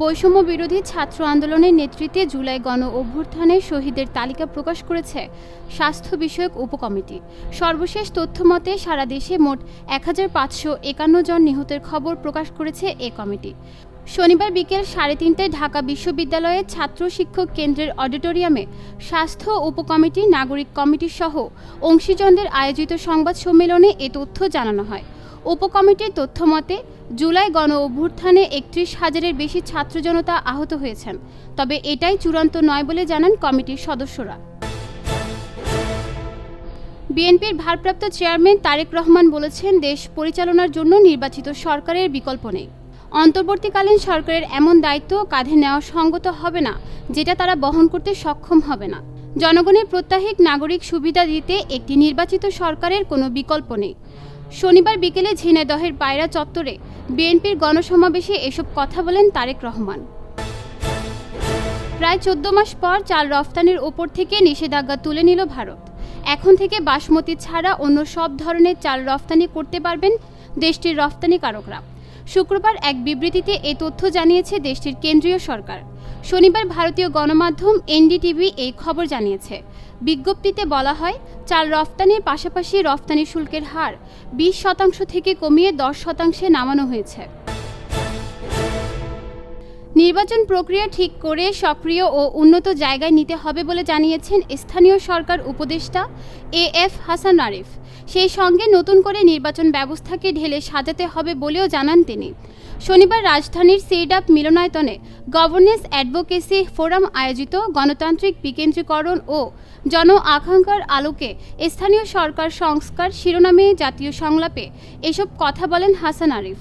বৈষম্য বিরোধী ছাত্র আন্দোলনের নেতৃত্বে জুলাই গণ অভ্যুত্থানে শহীদের তালিকা প্রকাশ করেছে স্বাস্থ্য বিষয়ক উপকমিটি। সর্বশেষ তথ্য মতে, সারা দেশে মোট এক হাজার পাঁচশো একান্ন জন নিহতের খবর প্রকাশ করেছে এ কমিটি। শনিবার বিকেল সাড়ে তিনটায় ঢাকা বিশ্ববিদ্যালয়ের ছাত্র শিক্ষক কেন্দ্রের অডিটোরিয়ামে স্বাস্থ্য উপকমিটি, নাগরিক কমিটি সহ অংশীজনদের আয়োজিত সংবাদ সম্মেলনে এ তথ্য জানানো হয়। উপকমিটির তথ্য মতে জুলাই গণ অভ্যুত্থানে একত্রিশ হাজারের বেশি ছাত্র জনতা আহত হয়েছেন। তবে এটাই চূড়ান্ত নয় বলে জানান কমিটির সদস্যরা। বিএনপির ভারপ্রাপ্ত চেয়ারম্যান তারেক রহমান বলেছেন, দেশ পরিচালনার জন্য নির্বাচিত সরকারের বিকল্প নেই। অন্তর্বর্তীকালীন সরকারের এমন দায়িত্ব কাঁধে নেওয়া সঙ্গত হবে না, যেটা তারা বহন করতে সক্ষম হবে না। জনগণের প্রত্যাহিক নাগরিক সুবিধা দিতে একটি নির্বাচিত সরকারের কোনো বিকল্প নেই। শনিবার বিকেলে ঝিনাইদহের পায়রা চত্বরে বিএনপির গণসমাবেশে এসব কথা বলেন তারেক রহমান। প্রায় চোদ্দ মাস পর চাল রফতানির ওপর থেকে নিষেধাজ্ঞা তুলে নিল ভারত। এখন থেকে বাসমতি ছাড়া অন্য সব ধরনের চাল রফতানি করতে পারবেন দেশটির রফতানিকারকরা শুক্রবার এক বিবৃতিতে এ তথ্য জানিয়েছে দেশটির কেন্দ্রীয় সরকার। শনিবার ভারতীয় গণমাধ্যম এনডিটিভি এই খবর জানিয়েছে। বিজ্ঞপ্তিতে বলা হয়, চাল রফতানির পাশাপাশি রফতানি শুল্কের হার বিশ শতাংশ থেকে কমিয়ে দশ শতাংশে নামানো হয়েছে। নির্বাচন প্রক্রিয়া ঠিক করে সক্রিয় ও উন্নত জায়গায় নিতে হবে বলে জানিয়েছেন স্থানীয় সরকার উপদেষ্টা এ এফ হাসান আরিফ সেই সঙ্গে নতুন করে নির্বাচন ব্যবস্থাকে ঢেলে সাজাতে হবে বলেও জানান তিনি। শনিবার রাজধানীর সেইডাপ মিলনায়তনে গভর্নেন্স অ্যাডভোকেসি ফোরাম আয়োজিত গণতান্ত্রিক বিকেন্দ্রীকরণ ও জন আকাঙ্ক্ষার আলোকে স্থানীয় সরকার সংস্কার শিরোনামে জাতীয় সংলাপে এসব কথা বলেন হাসান আরিফ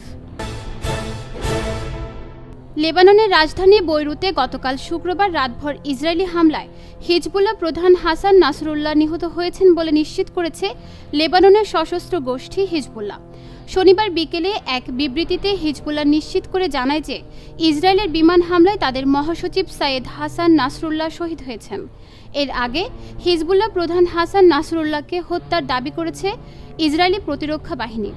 লেবাননের রাজধানী বৈরুতে গতকাল শুক্রবার রাতভর ইসরায়েলি হামলায় হিজবুল্লাহ প্রধান হাসান নাসরুল্লাহ নিহত হয়েছেন বলে নিশ্চিত করেছে লেবাননের সশস্ত্র গোষ্ঠী হিজবুল্লাহ। শনিবার বিকেলে এক বিবৃতিতে হিজবুল্লাহ নিশ্চিত করে জানায় যে ইসরায়েলের বিমান হামলায় তাদের মহাসচিব সাইয়েদ হাসান নাসরুল্লাহ শহীদ হয়েছেন। এর আগে হিজবুল্লাহ প্রধান হাসান নাসরুল্লাহকে হত্যার দাবি করেছে ইসরায়েলি প্রতিরক্ষা বাহিনী।